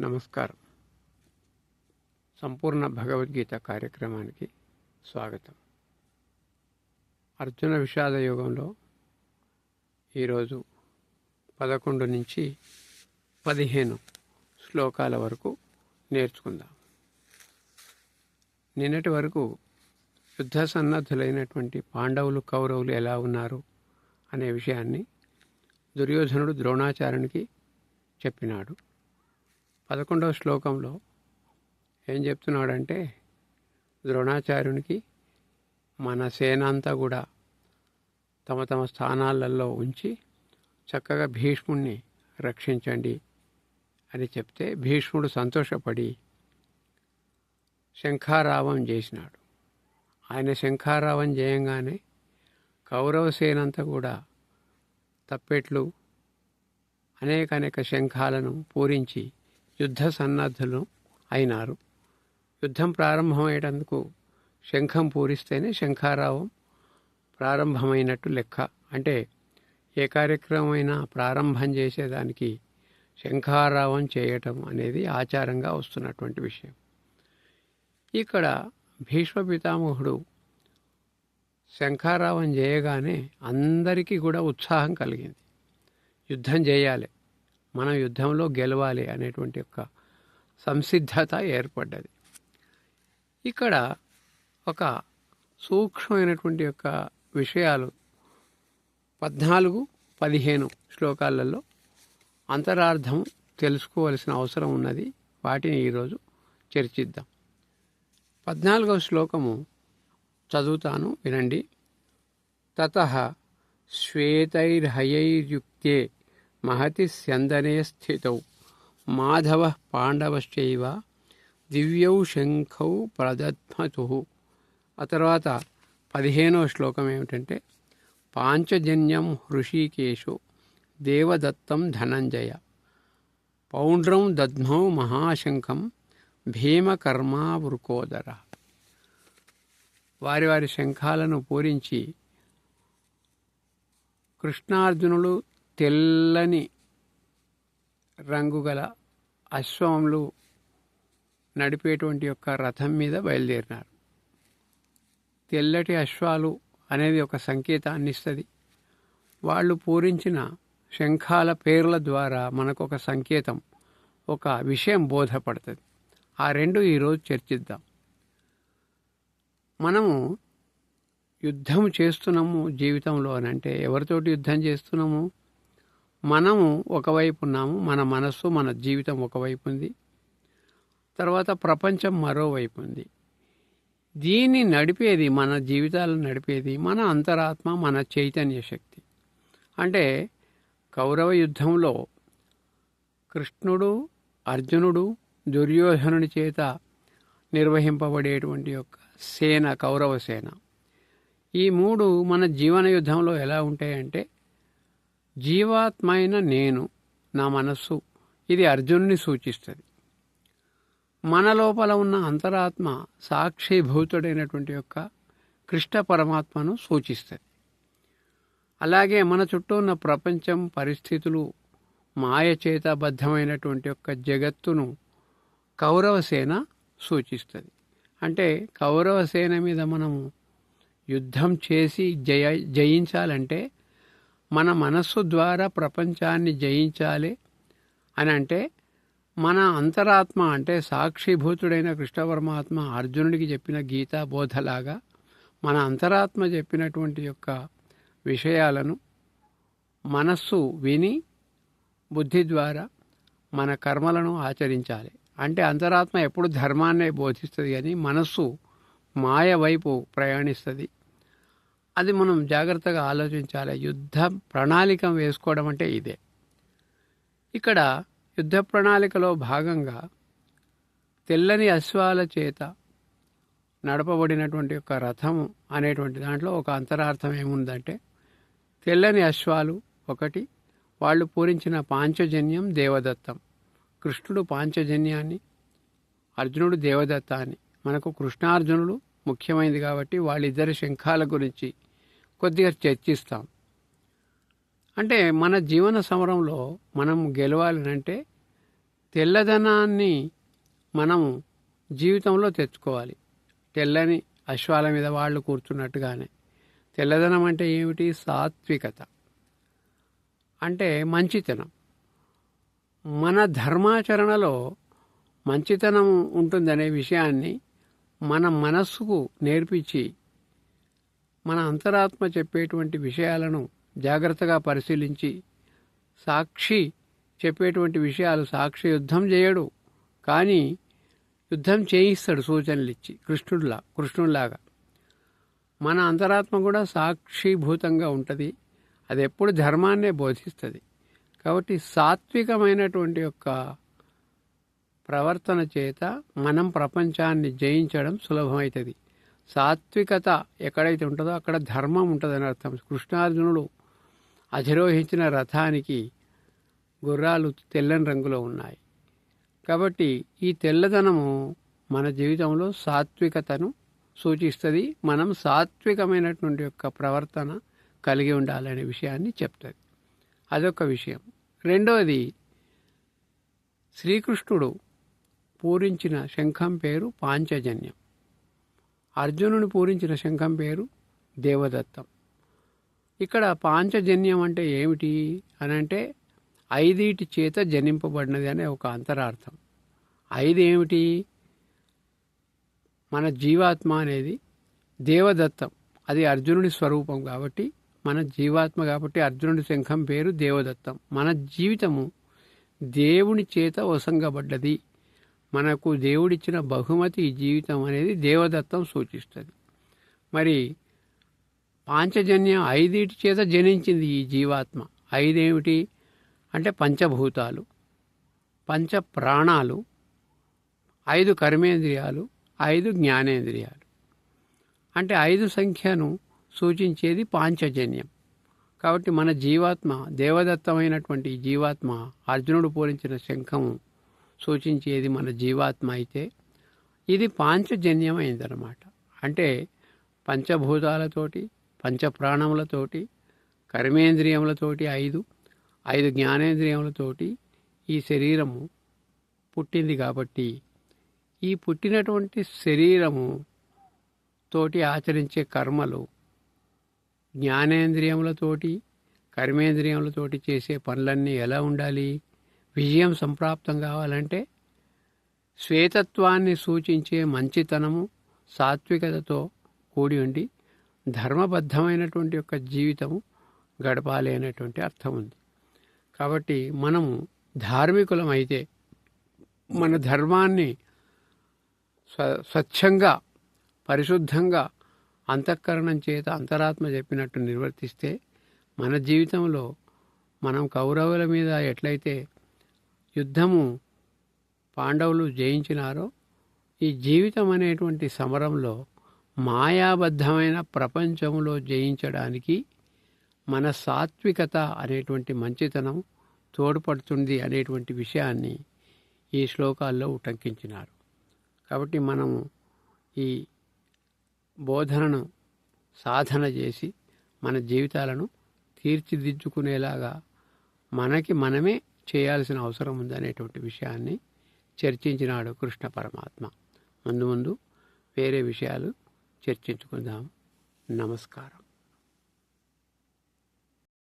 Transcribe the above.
నమస్కారం. సంపూర్ణ భగవద్గీత కార్యక్రమానికి స్వాగతం. అర్జున విషాద యుగంలో ఈరోజు పదకొండు నుంచి పదిహేను శ్లోకాల వరకు నేర్చుకుందాం. నిన్నటి వరకు యుద్ధ సన్నద్ధులైనటువంటి పాండవులు కౌరవులు ఎలా ఉన్నారు అనే విషయాన్ని దుర్యోధనుడు ద్రోణాచార్యునికి చెప్పినాడు. పదకొండవ శ్లోకంలో ఏం చెప్తున్నాడంటే ద్రోణాచార్యునికి మన సేన అంతా కూడా తమ తమ స్థానాలలో ఉంచి చక్కగా భీష్ముణ్ణి రక్షించండి అని చెప్తే భీష్ముడు సంతోషపడి శంఖారావం చేసినాడు. ఆయన శంఖారావం చేయంగానే కౌరవ సేనంతా కూడా తప్పెట్లు అనేక అనేక శంఖాలను పూరించి యుద్ధ సన్నద్ధులు అయినారు. యుద్ధం ప్రారంభమయ్యేటందుకు శంఖం పూరిస్తేనే శంఖారావం ప్రారంభమైనట్టు లెక్క. అంటే ఏ కార్యక్రమమైనా ప్రారంభం చేసేదానికి శంఖారావం చేయటం అనేది ఆచారంగా వస్తున్నటువంటి విషయం. ఇక్కడ భీష్మ పితామహుడు శంఖారావం చేయగానే అందరికీ కూడా ఉత్సాహం కలిగింది. యుద్ధం చేయాలి. మనం యుద్ధంలో గెలవాలి అనేటువంటి ఒక సంసిద్ధత ఏర్పడ్డది. ఇక్కడ ఒక సూక్ష్మమైనటువంటి యొక్క విషయాలు పద్నాలుగు పదిహేను శ్లోకాలలో అంతరార్థం తెలుసుకోవలసిన అవసరం ఉన్నది. వాటిని ఈరోజు చర్చిద్దాం. పద్నాలుగవ శ్లోకము చదువుతాను వినండి. తత శ్వేతైర్హయైర్యుక్తే మహతి స్యందనే స్థితౌ. మాధవ పాండవశ్చైవ దివ్యౌ శంఖౌ ప్రదత్మతు ఆ తర్వాత పదిహేనవ శ్లోకం ఏమిటంటే పాంచజన్యం హృషికేశు దేవదత్తం ధనంజయ. పౌండ్రం దద్మౌ మహాశంఖం భీమకర్మావృకోదర. వారి వారి శంఖాలను పూరించి కృష్ణార్జునులు తెల్లని రంగుగల అశ్వములు నడిపేటువంటి యొక్క రథం మీద బయలుదేరినారు. తెల్లటి అశ్వాలు అనేది ఒక సంకేతాన్ని ఇస్తుంది వాళ్ళు పూరించిన శంఖాల పేర్ల ద్వారా మనకు ఒక సంకేతం ఒక విషయం బోధపడుతుంది. ఆ రెండు ఈరోజు చర్చిద్దాం. మనము యుద్ధం చేస్తున్నాము జీవితంలో అని అంటే ఎవరితోటి యుద్ధం చేస్తున్నాము? మనము ఒకవైపు ఉన్నాము మన మనస్సు మన జీవితం ఒకవైపు ఉంది. తర్వాత ప్రపంచం మరోవైపు ఉంది. దీన్ని నడిపేది మన జీవితాలను నడిపేది మన అంతరాత్మ మన చైతన్య శక్తి. అంటే కౌరవ యుద్ధంలో కృష్ణుడు అర్జునుడు దుర్యోధనుడి చేత నిర్వహింపబడేటువంటి యొక్క సేన కౌరవ సేన. ఈ మూడు మన జీవన యుద్ధంలో ఎలా ఉంటాయంటే జీవాత్మైన నేను నా మనస్సు. ఇది అర్జునుని సూచిస్తుంది. మన లోపల ఉన్న అంతరాత్మ సాక్షిభూతుడైనటువంటి యొక్క కృష్ణ పరమాత్మను సూచిస్తుంది. అలాగే మన చుట్టూ ఉన్న ప్రపంచం పరిస్థితులు మాయచేతబద్ధమైనటువంటి యొక్క జగత్తును కౌరవసేన సూచిస్తుంది. అంటే కౌరవసేన మీద మనము యుద్ధం చేసి జయ జయించాలంటే మన మనస్సు ద్వారా ప్రపంచాన్ని జయించాలి అని అంటే మన అంతరాత్మ అంటే సాక్షిభూతుడైన కృష్ణ పరమాత్మ అర్జునుడికి చెప్పిన గీతా బోధలాగా మన అంతరాత్మ చెప్పినటువంటి యొక్క విషయాలను మనస్సు విని బుద్ధి ద్వారా మన కర్మలను ఆచరించాలి. అంటే అంతరాత్మ ఎప్పుడు ధర్మాన్నే బోధిస్తుంది కానీ మనస్సు మాయ వైపు ప్రయాణిస్తుంది. అది మనం జాగ్రత్తగా ఆలోచించాలి. యుద్ధ ప్రణాళిక వేసుకోవడం అంటే ఇదే. ఇక్కడ యుద్ధ ప్రణాళికలో భాగంగా తెల్లని అశ్వాల చేత నడపబడినటువంటి ఒక రథము అనేటువంటి దాంట్లో ఒక అంతరార్థం ఏముందంటే తెల్లని అశ్వాలు ఒకటి వాళ్ళు పూరించిన పాంచజన్యం దేవదత్తం. కృష్ణుడు పాంచజన్యాన్ని అర్జునుడు దేవదత్తాన్ని. మనకు కృష్ణార్జునుడు ముఖ్యమైనది కాబట్టి వాళ్ళిద్దరి శంఖాల గురించి కొద్దిగా చర్చిస్తాం. అంటే మన జీవన సమరంలో మనం గెలవాలనంటే తెల్లదనాన్ని మనము జీవితంలో తెచ్చుకోవాలి. తెల్లని అశ్వాల మీద వాళ్ళు కూర్చున్నట్టుగానే. తెల్లదనం అంటే ఏమిటి? సాత్వికత. అంటే మంచితనం. మన ధర్మాచరణలో మంచితనం ఉంటుందనే విషయాన్ని మన మనస్సుకు నేర్పించి మన అంతరాత్మ చెప్పేటువంటి విషయాలను జాగ్రత్తగా పరిశీలించి సాక్షి చెప్పేటువంటి విషయాలు సాక్షి యుద్ధం చేయడు. కానీ యుద్ధం చేయిస్తాడు సూచనలు ఇచ్చి కృష్ణుడిలా కృష్ణుడిలాగా. మన అంతరాత్మ కూడా సాక్షిభూతంగా ఉంటుంది. అది ఎప్పుడు ధర్మాన్నే బోధిస్తుంది. కాబట్టి సాత్వికమైనటువంటి యొక్క ప్రవర్తన చేత మనం ప్రపంచాన్ని జయించడం సులభమవుతుంది సాత్వికత ఎక్కడైతే ఉంటుందో అక్కడ ధర్మం ఉంటుందని అర్థం. కృష్ణార్జునుడు అధిరోహించిన రథానికి గుర్రాలు తెల్లని రంగులో ఉన్నాయి. కాబట్టి ఈ తెల్లదనము మన జీవితంలో సాత్వికతను సూచిస్తుంది. మనం సాత్వికమైనటువంటి యొక్క ప్రవర్తన కలిగి ఉండాలనే విషయాన్ని చెప్తుంది. అదొక విషయం. రెండవది శ్రీకృష్ణుడు పూరించిన శంఖం పేరు పాంచజన్యం. అర్జునుని పూరించిన శంఖం పేరు దేవదత్తం. ఇక్కడ పాంచజన్యం అంటే ఏమిటి అని అంటే ఐదీటి చేత జనింపబడినది అనే ఒక అంతరార్థం. ఐదు ఏమిటి మన జీవాత్మ అనేది దేవదత్తం. అది అర్జునుడి స్వరూపం కాబట్టి మన జీవాత్మ కాబట్టి అర్జునుడి శంఖం పేరు దేవదత్తం. మన జీవితము దేవుని చేత వసంగబడ్డది. మనకు దేవుడిచ్చిన బహుమతి ఈ జీవితం అనేది దేవదత్తం సూచిస్తుంది. మరి పాంచజన్యం ఐదిటి చేత జనించింది ఈ జీవాత్మ. ఐదేమిటి? అంటే పంచభూతాలు పంచ ప్రాణాలు ఐదు కర్మేంద్రియాలు ఐదు జ్ఞానేంద్రియాలు. అంటే ఐదు సంఖ్యను సూచించేది పాంచజన్యం. కాబట్టి మన జీవాత్మ దేవదత్తమైనటువంటి జీవాత్మ అర్జునుడు పోలించిన శంఖము సూచించేది మన జీవాత్మ అయితే ఇది పాంచజన్యమైందనమాట అంటే పంచభూతాలతోటి పంచప్రాణములతోటి కర్మేంద్రియములతోటి ఐదు ఐదు జ్ఞానేంద్రియములతోటి ఈ శరీరము పుట్టింది కాబట్టి ఈ పుట్టినటువంటి శరీరము తోటి ఆచరించే కర్మలు జ్ఞానేంద్రియములతోటి కర్మేంద్రియములతోటి చేసే పనులన్నీ ఎలా ఉండాలి? విజయం సంప్రాప్తం కావాలంటే శ్వేతత్వాన్ని సూచించే మంచితనము సాత్వికతతో కూడి ఉండి ధర్మబద్ధమైనటువంటి యొక్క జీవితము గడపాలి అనేటువంటి అర్థం ఉంది. కాబట్టి మనము ధార్మికులమైతే మన ధర్మాన్ని స్వ స్వచ్ఛంగా పరిశుద్ధంగా అంతఃకరణం చేత అంతరాత్మ చెప్పినట్టు నిర్వర్తిస్తే మన జీవితంలో మనం కౌరవుల మీద ఎట్లయితే యుద్ధము పాండవులు జయించినారో ఈ జీవితం అనేటువంటి సమరంలో మాయాబద్ధమైన ప్రపంచంలో జయించడానికి మన సాత్వికత అనేటువంటి మంచితనం తోడ్పడుతుంది అనేటువంటి విషయాన్ని ఈ శ్లోకాల్లో ఉటంకించినారు. కాబట్టి మనము ఈ బోధనను సాధన చేసి మన జీవితాలను తీర్చిదిద్దుకునేలాగా మనకి మనమే చేయాల్సిన అవసరం ఉందనేటువంటి విషయాన్ని చర్చించినాడు కృష్ణ పరమాత్మ. ముందు ముందు వేరే విషయాలు చర్చించుకుందాం. నమస్కారం.